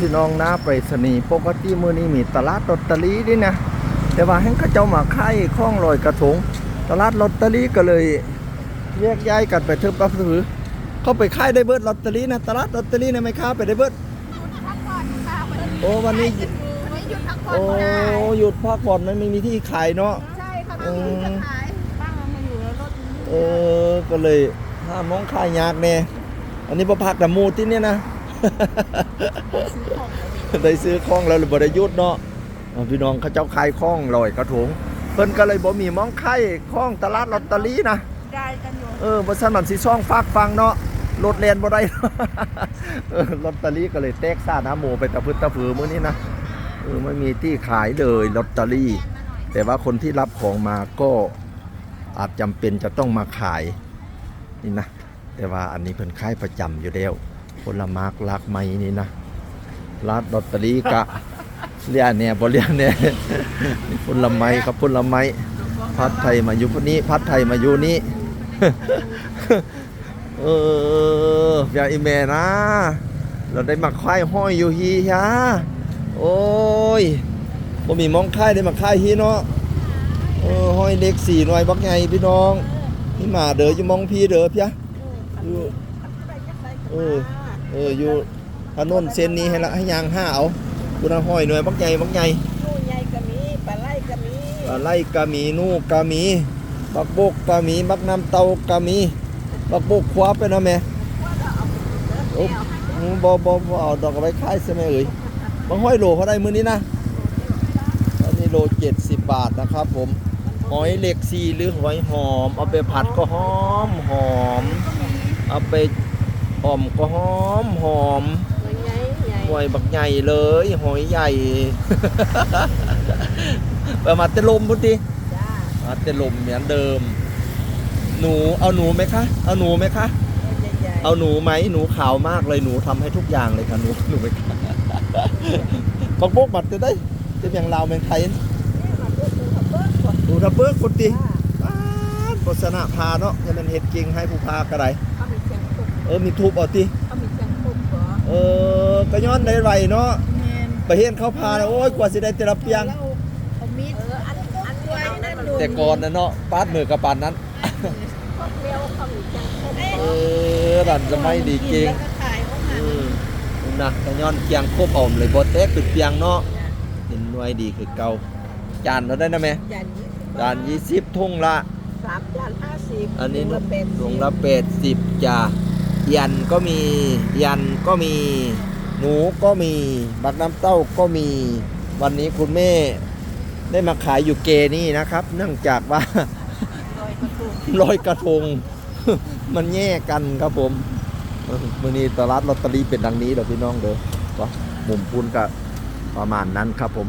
พี่น้องนะไปรษณีย์ปกติมื้อนี้มีตลาดลอตเตอรี่ด้วยนะ แต่ว่าให้เขาเจ้ามาขายข้องลอยกระทงตลาดลอตเตอรี่ก็เลยแยกย้ายกันไปเถอะปั๊บถือเขาไปขายได้เบิดลอตเตอรี่นะตลาดลอตเตอรี่นะไม่ค้าไปได้เบิดพักผ่อนค่ะวันนี้โอ้วันนี้วันนี้หยุดพักผ่อนโอ้ไม่ได้หยุดพักผ่อนมันไม่มีที่ขายเนาะใช่ค่ะไม่มีจะขายป้ามาอยู่แล้วรถเออก็เลยห้ามมองขายยากแน่อันนี้พอพักแต่มูที่เนี่ยนะ ได้ซื้อของแล้วหรือบได้หยุดเนาะเอาพี่น้องเขาเจ้าขายของลอยกระทงเพิ่นก็เลยบ่มีมองขายของตลาดลอตเตอรี่นะได้กันอยู่เออบ่ซั่นมันสิซ่องฝากฟังเนาะรถแล่นบ่ได้เออลอตเตอรี่ก็เลยแตกซ่าน้ำหมูไปตะพึดตะพือมื้อนี้นะเออไม่มีที่ขายเลยลอตเตอรี่ แต่ว่าคนที่รับของมาก็อาจจำเป็นจะต้องมาขายนี่นะแต่ว่าอันนี้เพิ่นขายประจำอยู่แล้ว ผลไมากลากไม้นี่นะร้านลอตเตอรี่กะเรียกเนี่ยบ่เรียกเนี่ยนี่ผลไม้ครับผลไม้พัดไทยมาอยู่พนี้ พัดไทยมาอยู่นี่เอออย่าอีเมนะ เราได้มาค่ายห้อยอยู่ฮีฮะโอ้ยบ่มีมองค่ายได้มาค่ายฮีเนาะเออห้อยเล็กสี่หน่วยบักใหญ่พี่น้องนี่มาเด้ออยู่มองพี่เด้อพี่ฮะเออ เอออยู่ถนนเส้นนี้ให้ละให้ยางห้าเอาคุณน่ะห้อยหน่วยบักใหญ่บักใหญ่ตู้ใหญ่ก็มีปลาไหลก็มีปลาไหลกะมีนูกะมีบักบกกะมีบักน้ำเตากะมีบักบกคว้าไปนะแม่โอ้บ่บ่บ่เอาดอกเอาไว้ขายใช่ไหมเอ่ยบางห้อยโลเขาได้มื้อนี้นะอันนี้โล70บาทนะครับผมหอยเหล็กซีหรือหอยหอม เอาไปผัดก็หอมหอมเอาไป อ่อมก็หอมหอมใหญ่ใหญ่หอยบักใหญ่เลยหอยใหญ่ประมาณเตลมพุทธิจ้ามาเตลมเหมือนเดิม หนูเอาหนูไหมคะ เอาหนูไหมคะใหญ่ใหญ่เอาหนูไหมหนูขาวมากเลยหนูทำให้ทุกอย่างเลยค่ะหนูหนูไหมคะบักโบกบัดจะได้จะอย่างลาวเมืองไทยมาเพื่อซื้อขับเบิ้ลก่อนหนูทับเบิกคนตีจ้าป้าดโฆษณาพาเนาะจะเป็นเห็ดเก่งให้ผู้พากระไร ออมีทูบเอาติเขามีเชียงตุกเหรอเออกระย้อนได้ไรเนาะแมนไปเห็นเขาพาแล้วโอ้ยกว่าสิได้แต่ละเปียงเขามีเอออันอันไว้นั่นดูแต่ก่อนนะเนาะปาดมือกับปานนั้นพวกเร็วเขามีเชียงตุกเออรันจะไม่ดีจริง แล้วก็ขายเขาหันอืมนะกระย้อนเคียงครบอมเลยบ่แตกเป็นเปียงเนาะเห็นหน่วยดีคือเก่าจานเราได้นะแม่จานยี่สิบจานยี่สิบทุ่งละ สามจานห้าสิบอันนี้ถุงละเป็ดถุงละเป็ดสิบจ้า ยันก็มี ยันก็มี หนูก็มี บักน้ำเต้าก็มี วันนี้คุณแม่ได้มาขายอยู่เกนี่นะครับ เนื่องจากว่าลอยกระทงะทงมันแย่กันครับผมเมื่อนี้ตลาดลอตเตอรี่เป็นดังนี้เดี๋ยวพี่น้องเด้อกมุมพูนก็ประมาณนั้นครับผม